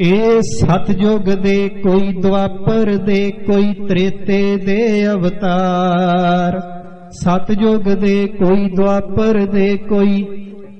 ਇਹ ਸਤਜੁਗ ਦੇ ਕੋਈ ਦੁਆਪਰ ਦੇ, ਕੋਈ ਤ੍ਰੇਤੇ ਦੇ ਅਵਤਾਰ। ਸਤਜੁਗ ਦੇ ਕੋਈ ਦੁਆਪਰ ਦੇ, ਕੋਈ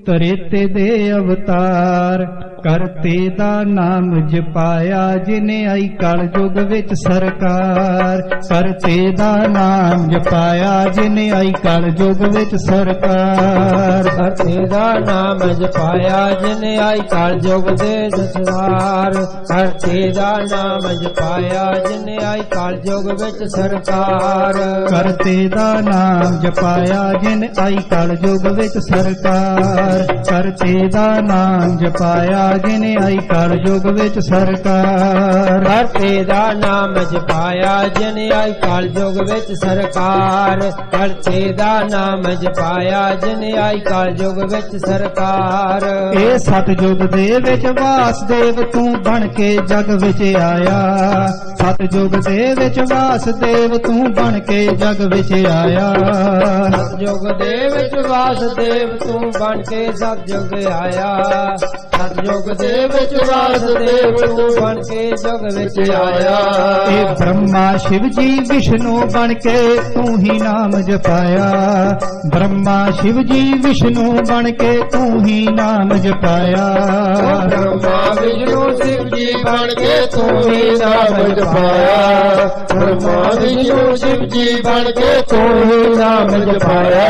ਤ੍ਰੇਤੇ ਦੇ ਅਵਤਾਰ। ਕਰਤੇ ਦਾ ਨਾਮ ਜਪਾਇਆ ਜਿਨੇ ਆਈ ਕਲ ਯੁਗ ਵਿੱਚ ਸਰਕਾਰ। ਕਰਤੇ ਦਾ ਨਾਮ ਜਪਾਇਆ ਜਿਨੇ ਆਈ ਕਲ ਯੁਗ ਵਿੱਚ ਸਰਕਾਰ। ਧਰਤੀ ਦਾ ਨਾਮ ਜਪਾਇਆ ਜਿਨੇ ਆਈ ਕਾਲ ਜੁਗ ਦੇ ਦਸਵਾਰ ਧਰਤੀ ਦਾ ਨਾਮ ਜਪਾਇਆ ਜਿਨੇ ਆਈ ਕਾਲ ਜੁਗ ਵਿੱਚ ਸਰਕਾਰ। ਕਰਤੇ ਦਾ ਨਾਮ ਜਪਾਇਆ ਜਿਨ ਆਈ ਕਲ ਯੁਗ ਵਿੱਚ ਸਰਕਾਰ। ਕਰਤੇ ਦਾ ਨਾਮ ਜਪਾਇਆ ਜਿਨ ਆਈ ਕਲ ਯੁਗ ਵਿੱਚ ਸਰਕਾਰ। ਧਰਤੀ ਦਾ ਨਾਮ ਜਪਾਇਆ ਜਿਨੇ ਆਈ ਕਾਲ ਜੁਗ ਵਿੱਚ ਸਰਕਾਰ। ਧਰਤੀ ਦਾ ਨਾਮ ਜਪਾਇਆ ਜਿਨੇ ਆਈ ਕਾਲ ਜੁਗ ਵਿੱਚ ਸਰਕਾਰ। ਇਹ ਸਤਜੁਗ ਦੇ ਵਿੱਚ ਵਾਸਦੇਵ ਤੂੰ ਬਣ ਕੇ ਜਗ ਵਿੱਚ ਆਇਆ। ਸਤਜੁਗ ਦੇ ਵਿੱਚ ਵਾਸਦੇਵ ਤੂੰ ਬਣ ਕੇ ਜਗ ਵਿੱਚ ਆਇਆ। ਸਤਜੁਗ ਦੇ ਵਿੱਚ ਵਾਸਦੇਵ ਤੂੰ ਬਣ ਕੇ ਸਭ ਜੁਗ ਆਇਆ। ਸਤਜੁਗ ਦੇ ਵਿੱਚ ਵਾਸਦੇਵ ਤੂੰ ਬਣ ਕੇ ਜਗ ਵਿੱਚ ਆਇਆ। ਇਹ ਬ੍ਰਹਮਾ ਸ਼ਿਵ ਜੀ ਵਿਸ਼ਨੂੰ ਬਣ ਕੇ ਤੂੰ ਹੀ ਨਾਮ ਜਪਾਇਆ। ਬ੍ਰਹਮਾ ਸ਼ਿਵ ਜੀ ਵਿਸ਼ਨੂੰ ਬਣ ਕੇ ਤੂੰ ਹੀ ਨਾਮ ਜਪਾਇਆ। ਬ੍ਰਹਮਾ ਵਿਸ਼ਨੂੰ ਸ਼ਿਵ ਜੀ ਬਣ ਕੇ ਤੂੰ ਹੀ ਨਾਮ ਜਪਾਇਆ। ਬ੍ਰਹਮਾ ਵਿਸ਼ਨੂੰ ਸ਼ਿਵ ਜੀ ਬਣ ਕੇ ਤੂੰ ਹੀ ਨਾਮ ਜਪਾਇਆ।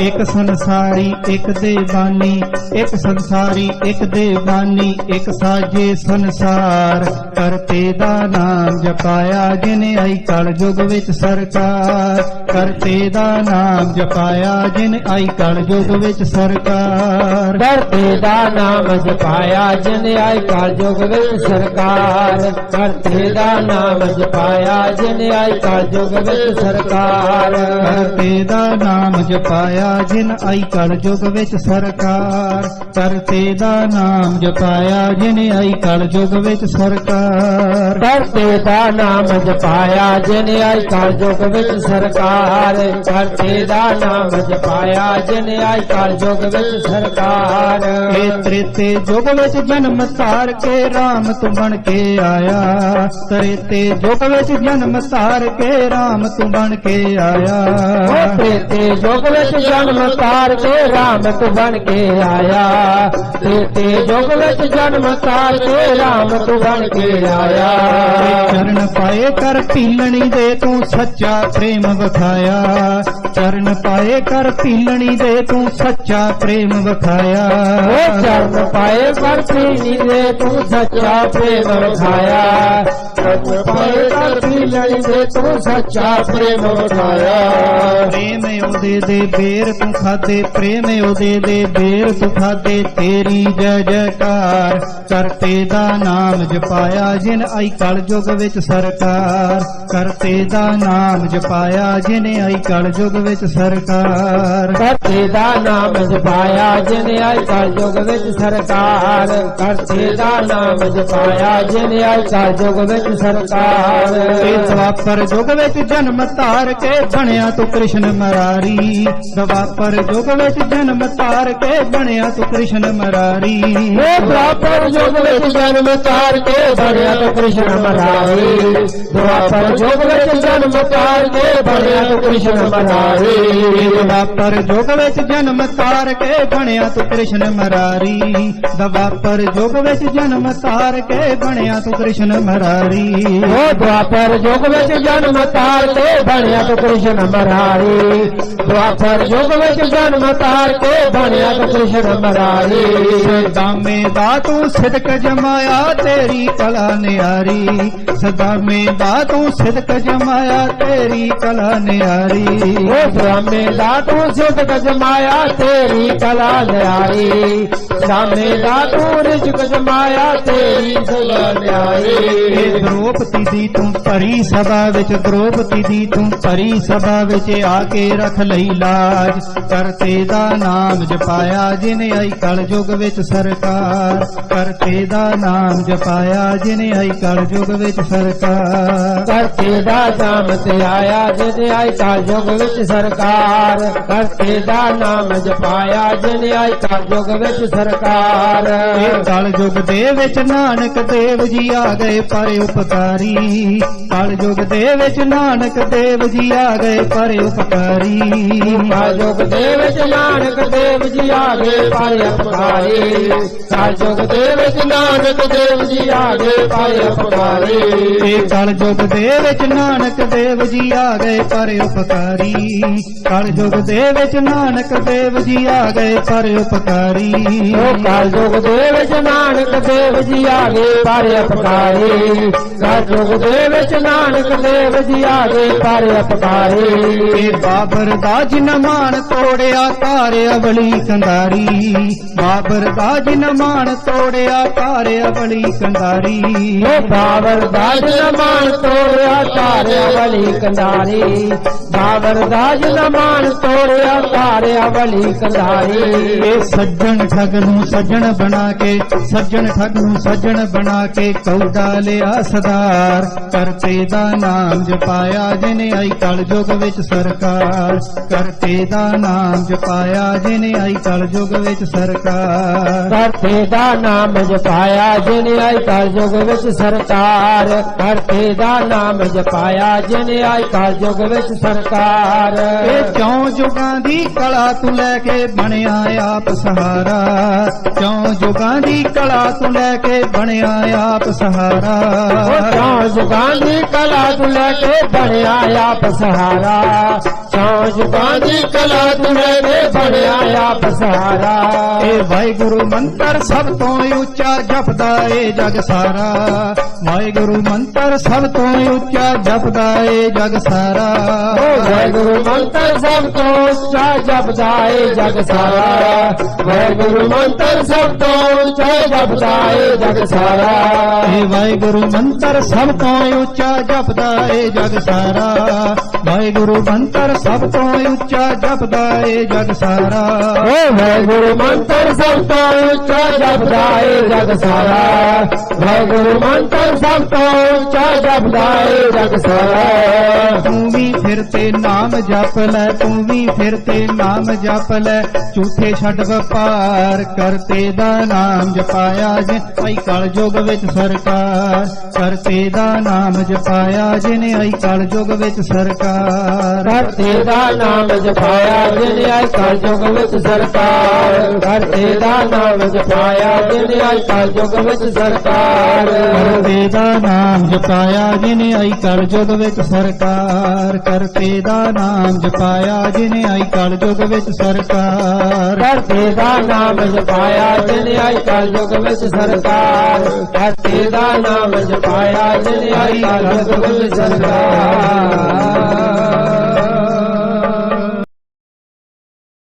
ਇੱਕ ਸੰਸਾਰੀ ਇੱਕ ਦੇਵਾਨੀ ਇੱਕ ਸੰਸਾਰੀ ਇੱਕ ਦੇਵਾਨੀ ਇੱਕ ਸਾਜੇ ਸੰਸਾਰ। ਕਰਤੇ ਦਾ ਨਾਮ ਜਪਾਇਆ ਜਿਨੇ ਆਈ ਕਲ ਯੁਗ ਵਿੱਚ ਸਰਕਾਰ। ਕਰਤੇ ਦਾ ਨਾਮ ਜਪਾਇਆ ਜਿਨ ਆਈ ਕਲ ਯੁਗ ਵਿੱਚ ਸਰਕਾਰ। ਧਰਤੀ ਦਾ ਨਾਮ ਜਪਾਇਆ ਜਿਨ ਆਈ ਕਾਲ ਜੁਗ ਵਿੱਚ ਸਰਕਾਰ। ਧਰਤੀ ਦਾ ਨਾਮ ਜਪਾਇਆ ਜਿਨ ਆਈ ਕਾਲ ਜੁਗ ਵਿੱਚ ਸਰਕਾਰ। ਕਰਤੇ ਦਾ ਨਾਮ ਜਪਾਇਆ ਜਿਨ ਆਈ ਕਲ ਯੁਗ ਵਿੱਚ ਸਰਕਾਰ। ਕਰਤੇ ਦਾ ਨਾਮ ਜਪਾਇਆ ਜਿਨ ਆਈ ਕਲ ਯੁਗ ਵਿੱਚ ਸਰਕਾਰ। ਧਰਤੀ ਦਾ ਨਾਮ ਜਪਾਇਆ ਜਿਨ ਆਈ ਕਾਲ ਜੁਗ ਵਿੱਚ ਸਰਕਾਰ। ਧਰਤੀ ਦਾ ਨਾਮ ਜਪਾਇਆ ਜਿਨ ਆਈ ਕਾਲ ਜੁਗ ਵਿੱਚ ਸਰਕਾਰ। ਇਹ ਤ੍ਰੇਤੇ ਯੁਗ ਵਿੱਚ ਜਨਮ ਧਾਰ ਕੇ RAM ਤੂੰ ਬਣ ਕੇ ਆਇਆ। ਤ੍ਰੇਤੇ ਯੁਗ ਵਿੱਚ ਜਨਮ ਧਾਰ ਕੇ RAM ਤੂੰ ਬਣ ਕੇ ਆਇਆ। ਤੇਤੇ ਜੁਗ ਵਿੱਚ ਜਨਮ ਤਾਰ ਕੇ ਰਾਮ ਤੂੰ ਬਣ ਕੇ ਆਇਆ। ਤੇਤੇ ਜੁਗ ਵਿੱਚ ਜਨਮ ਤਾਰ ਕੇ ਰਾਮ ਤੂੰ ਬਣ ਕੇ ਆਇਆ। ਚਰਨ ਪਾਏ ਕਰ ਪੀਲਣੀ ਦੇ ਤੂੰ ਸੱਚਾ ਪ੍ਰੇਮ ਵਿਖਾਇਆ। ਚਰਨ ਪਾਏ ਕਰ ਪੀਲਣੀ ਦੇ ਤੂੰ ਸੱਚਾ ਪ੍ਰੇਮ ਵਿਖਾਇਆ। ਉਹ ਚਰਨ ਪਾਏ ਵਰਤੀ ਨੀਲੇ ਤੂੰ ਸੱਚਾ ਪ੍ਰੇਮ ਵਿਖਾਇਆ। ਚਰਨ ਪਾਏ ਵਰਤੀ ਲੜੀ ਦੇ ਤੂੰ ਸੱਚਾ ਪ੍ਰੇਮ ਵਿਖਾਇਆ। ਪ੍ਰੇਮ ਉਹਦੇ ਦੇ ਬੇਰ ਤੂੰ ਖਾਦੇ ਪ੍ਰੇਮ ਉਹਦੇ ਦੇ ਬੇਰ ਤੂੰ ਖਾਦੇ ਤੇਰੀ ਜੈ ਜੈਕਾਰ। ਕਰਤੇ ਦਾ ਨਾਮ ਜਪਾਇਆ ਜਿਨ ਆਈ ਕਲ ਯੁਗ ਵਿੱਚ ਸਰਕਾਰ। ਕਰਤੇ ਦਾ ਨਾਮ ਜਪਾਇਆ ਜਿਨ ਆਈ ਕਲ ਯੁਗ ਵਿੱਚ ਸਰਕਾਰ ਕਰਤੇ ਦਾ ਨਾਮ ਜਪਾਇਆ ਜਿਨੇ ਆਈ ਕਾਲ ਜੁਗ ਵਿੱਚ ਸਰਕਾਰ ਕਰਤੇ ਦਾ ਨਾਮ ਜਪਾਇਆ ਜਿਨੇ ਆਈ ਕਾਲ ਜੁਗ ਵਿੱਚ ਸਰਕਾਰ ਇਹ ਦਵਾਪਰ ਯੁਗ ਵਿੱਚ ਜਨਮ ਧਾਰ ਕੇ ਬਣਿਆ ਤੂੰ ਕ੍ਰਿਸ਼ਨ ਮਰਾਰੀ ਦਵਾਪਰ ਯੁਗ ਵਿੱਚ ਜਨਮ ਧਾਰ ਕੇ ਬਣਿਆ ਤੂੰ ਕ੍ਰਿਸ਼ਨ ਮਰਾਰੀ ਇਹ ਬਰਾਬਰ ਯੁਗ ਵਿੱਚ ਜਨਮ ਤਾਰ ਕੇ ਬਣਿਆ ਤੂੰ ਕ੍ਰਿਸ਼ਨ ਮਰਾਰੀ ਦੁਆਪਰ ਯੁਗ ਵਿੱਚ ਜਨਮ ਤਾਰ ਕੇ ਬਣਿਆ ਤੂੰ ਕ੍ਰਿਸ਼ਨ ਮਰਾਰੀ ਦਵਾਪਰ ਯੁਗ ਵਿੱਚ ਜਨਮ ਧਾਰ ਕੇ ਬਣਿਆ ਤੂੰ ਕ੍ਰਿਸ਼ਨ ਮਰਾਰੀ ਦਵਾਪਰ ਯੁਗ ਵਿੱਚ ਜਨਮ ਧਾਰ ਕੇ ਬਣਿਆ ਤੂੰ ਕ੍ਰਿਸ਼ਨ ਮਰਾਰੀ ਉਹ ਦੁਆਪਰ ਯੁਗ ਵਿੱਚ ਜਨਮ ਤਾਰ ਕੇ ਬਣਿਆ ਤੂੰ ਕ੍ਰਿਸ਼ਨ ਮਰਾਰੀ ਦੁਆਪਰ ਯੁਗ ਵਿੱਚ ਜਨਮ ਤਾਰ ਕੇ ਬਣਿਆ ਤੂੰ ਕ੍ਰਿਸ਼ਨ ਮਰਾਰੀ ਸਦਾਮੇ ਦਾ ਤੂੰ ਸਿਦਕ ਜਮਾਇਆ ਤੇਰੀ ਕਲਾ ਨਿਆਰੀ ਸਦਾਮੇ ਦਾ ਤੂੰ ਸਿਦਕ ਜਮਾਇਆ ਤੇਰੀ ਕਲਾ ਨਿਆਰੀ ਉਹ ਬ੍ਰਹਮੇ ਦਾ ਤੂੰ ਸਿੱਧ ਜਮਾਇਆ ਤੇਰੀ ਕਲਾ ਨਿਆਰੀ ਸਾਮੇ ਦਾ ਤੂੰ ਰਿਜਕ ਜਮਾਇਆ ਤੇਰੀ ਸਲਾ ਨਿਆਰੀ ਦ੍ਰੋਪਤੀ ਦੀ ਤੂੰ ਭਰੀ ਸਭਾ ਵਿੱਚ ਦ੍ਰੋਪਤੀ ਦੀ ਤੂੰ ਭਰੀ ਸਭਾ ਵਿੱਚ ਆ ਕੇ ਰੱਖ ਲਈ ਲਾਜ। ਕਰਤੇ ਦਾ ਨਾਮ ਜਪਾਇਆ ਜਿਨੇ ਆਈ ਕਲ ਯੁਗ ਵਿੱਚ ਸਰਕਾਰ। ਕਰਤੇ ਦਾ ਨਾਮ ਜਪਾਇਆ ਜਿਨੇ ਆਈ ਕਲ ਯੁਗ ਵਿੱਚ ਸਰਕਾਰ। ਕਰਤੇ ਦਾ ਨਾਮ ਤੇ ਆਇਆ ਜਿਨ ਆਈ ਕਾਲ ਯੁਗ ਵਿੱਚ ਸਰਕਾਰ। ਕਰਤੇ ਦਾ ਨਾਮ ਜਪਾਇਆ ਜਿਨ ਆਈ ਕਾਲ ਯੁਗ ਵਿੱਚ ਸਰਕਾਰ। ਇਹ ਕਲ ਯੁਗ ਦੇ ਵਿੱਚ ਨਾਨਕ ਦੇਵ ਜੀ ਆ ਗਏ ਪਰ ਉਪਕਾਰੀ। ਕਲ ਯੁਗ ਦੇ ਵਿੱਚ ਨਾਨਕ ਦੇਵ ਜੀ ਆ ਗਏ ਪਰ ਉਪਕਾਰੀ। ਕਾਲ ਯੁਗ ਦੇ ਵਿੱਚ ਨਾਨਕ ਦੇਵ ਜੀ ਆ ਗਏ ਪਾਏ ਅਪਕਾਰੀ ਕਾਲ ਯੁਗ ਦੇ ਵਿੱਚ ਨਾਨਕ ਦੇਵ ਜੀ ਆ ਗਏ ਪਾਏ ਅਪਕਾਰੀ ਇਹ ਕਲ ਯੁਗ ਦੇ ਵਿੱਚ ਨਾਨਕ ਦੇਵ ਜੀ ਆ ਗਏ ਪਰ ਉਪਕਾਰੀ। ਕਲ ਯੁਗ ਦੇ ਵਿੱਚ ਨਾਨਕ ਦੇਵ ਜੀ ਆ ਗਏ ਪਰ ਉਪਕਾਰੀ। ਉਹ ਕਾਲ ਯੁਗ ਦੇ ਵਿੱਚ ਨਾਨਕ ਦੇਵ ਜੀ ਆ ਗਏ ਪਾਰੇ ਅਪਕਾਰੀ ਕਾਲ ਯੁਗ ਦੇ ਵਿੱਚ ਨਾਨਕ ਦੇਵ ਜੀ ਆ ਗਏ ਪਾਰੇ ਅਪਕਾਰੀ ਇਹ ਬਾਬਰ ਦਾ ਜਿਨ ਮਾਨ ਤੋੜਿਆ ਧਾਰ ਅਵਲੀ ਕੰਧਾਰੀ। ਬਾਬਰ ਦਾ ਜਿਨ ਮਾਨ ਤੋੜਿਆ ਧਾਰ ਅਵਲੀ ਕੰਧਾਰੀ। ਉਹ ਬਾਬਰ ਦਾਜ ਨਮਾਨ ਤੋੜਿਆ ਤਾਰਿਆ ਬਲੀ ਕੰਧਾਰੀ। ਬਾਬਰ ਦਾਜ ਨਮਾਨ ਤੋੜਿਆ ਤਾਰਿਆ ਬਲੀ ਕੰਧਾਰੀ ਇਹ ਸੱਜਣ ਠਗ ਨੂੰ ਸੱਜਣ ਬਣਾ ਕੇ ਸੱਜਣ ਠਗ ਨੂੰ ਸੱਜਣ ਬਣਾ ਕੇ ਕੌਡਾ ਲਿਆ ਸਦਾਰ ਕਰਤੇ ਦਾ ਨਾਮ ਜਪਾਇਆ ਜਿਨੇ ਆਈ ਕਲ ਯੁਗ ਵਿੱਚ ਸਰਕਾਰ। ਕਰਤੇ ਦਾ ਨਾਮ ਜਪਾਇਆ ਜਿਨੇ ਆਈ ਕਲ ਯੁਗ ਵਿੱਚ ਸਰਕਾਰ। ਕਰਤੇ ਦਾ ਨਾਮ ਜਪਾਇਆ ਜਿਨ ਆਈ ਕਾਲ ਯੁਗ ਵਿੱਚ ਸਰਕਾਰ। ਕਰਤੇ ਦਾ ਨਾਮ ਜਪਾਇਆ ਜਿਨ ਆਈ ਕਾਲ ਯੁਗ ਵਿੱਚ ਸਰਕਾਰ। ਇਹ ਚੌ ਜੁਗਾਂ ਦੀ ਕਲਾ ਤੂੰ ਲੈ ਕੇ ਬਣਿਆ ਆਪ ਸਹਾਰਾ। ਚੌ ਜੁਗਾਂ ਦੀ ਕਲਾ ਤੂੰ ਲੈ ਕੇ ਬਣਿਆ ਆਪ ਸਹਾਰਾ। ਚੌ ਜੁਗਾਂ ਦੀ ਕਲਾ ਤੂੰ ਲੈ ਕੇ ਬਣਿਆ ਆਪ ਸਹਾਰਾ। ਚੌ ਜੁਗਾਂ ਦੀ ਕਲਾ ਤੂੰ ਲੈ ਕੇ ਬਣਿਆ ਆਪ ਸਹਾਰਾ। ਇਹ ਵਾਹਿਗੁਰੂ ਮੰਤਰ ਸਭ ਤੋਂ ਉੱਚਾ ਜਪਦਾ ਏ ਜਗ ਸਾਰਾ। ਵਾਹਿਗੁਰੂ ਮੰਤਰ ਸਭ ਤੋਂ ਉੱਚਾ ਜਪਦਾ ਏ ਜਗ ਸਾਰਾ। ਓ ਵਾਹਿਗੁਰੂ ਮੰਤਰ ਸਭ ਤੋਂ ਉੱਚਾ ਜਪਦਾ ਏ ਜਗ ਸਾਰਾ ਵਾਹਿਗੁਰੂ ਮੰਤਰ ਸਭ ਤੋਂ ਉੱਚਾ ਜਪਦਾ ਏ ਜਗ ਸਾਰਾ ਇਹ ਵਾਹਿਗੁਰੂ ਮੰਤਰ ਸਭ ਤੋਂ ਉੱਚਾ ਜਪਦਾ ਏ ਜਗ ਸਾਰਾ ਵਾਹਿਗੁਰੂ ਮੰਤਰ ਸਭ ਤੋਂ ਉੱਚਾ ਜਪਦਾ ਏ ਜਗ ਸਾਰਾ ਓ ਵਾਹਿਗੁਰੂ ਮੰਤਰ ਸਭ ਤੋਂ ਉੱਚਾ ਜਪਦਾ ਏ ਜਗ ਸਾਰਾ ਵਾਹਿਗੁਰੂ ਮੰਤਰ ਸਭ ਤੋਂ ਉੱਚਾ ਜਪਦਾ ਏ ਜਗ ਸਾਰਾ ਤੂੰ ਵੀ ਫਿਰ ਤੇ ਨਾਮ ਜਪ ਲੈ ਤੂੰ ਵੀ ਫਿਰ ਤੇ ਨਾਮ ਜਪ ਲੈ। ਝੂਠੇ ਛੱਡ ਵਪਾਰ ਕਰਤੇ ਦਾ ਨਾਮ ਜਪਾਇਆ ਜੇ ਆਈ ਕਲ ਯੁਗ ਵਿੱਚ ਸਰਕਾਰ। ਕਰਤੇ ਦਾ ਨਾਮ ਜਪਾਇਆ ਜਿਨੇ ਆਈ ਕਲ ਯੁਗ ਵਿੱਚ ਸਰਕਾਰ। ਕਰਤੇ ਦਾ ਨਾਮ ਜਪਾਇਆ ਜਿਨ ਆਈ ਕਾਲ ਯੁਗ ਵਿੱਚ ਸਰਕਾਰ। ਕਰਤੇ ਦਾ ਨਾਮ ਜਪਾਇਆ ਜਿਨ ਆਈ ਕਾਲ ਯੁਗ ਵਿੱਚ ਸਰਕਾਰ। ਕਰਤੇ ਦਾ ਨਾਮ ਜਪਾਇਆ ਜਿਨੇ ਆਈ ਕਲ ਯੁਗ ਵਿੱਚ ਸਰਕਾਰ। ਕਰਤੇ ਦਾ ਨਾਮ ਨਾਮ ਜਪਾਇਆ ਜਿਨੇ ਆਈ ਕਲ ਯੁਗ ਵਿੱਚ ਸਰਕਾਰ। ਧਰਤੀ ਦਾ ਨਾਮ ਜਪਾਇਆ ਜਿਨ ਆਈ ਕਾਲ ਯੁਗ ਵਿੱਚ ਸਰਕਾਰ। ਕਰਤੇ ਦਾ ਨਾਮ ਜਪਾਇਆ ਜਿਨ ਆਈ ਕਾਲ ਯੁਗ ਵਿੱਚ ਸਰਕਾਰ।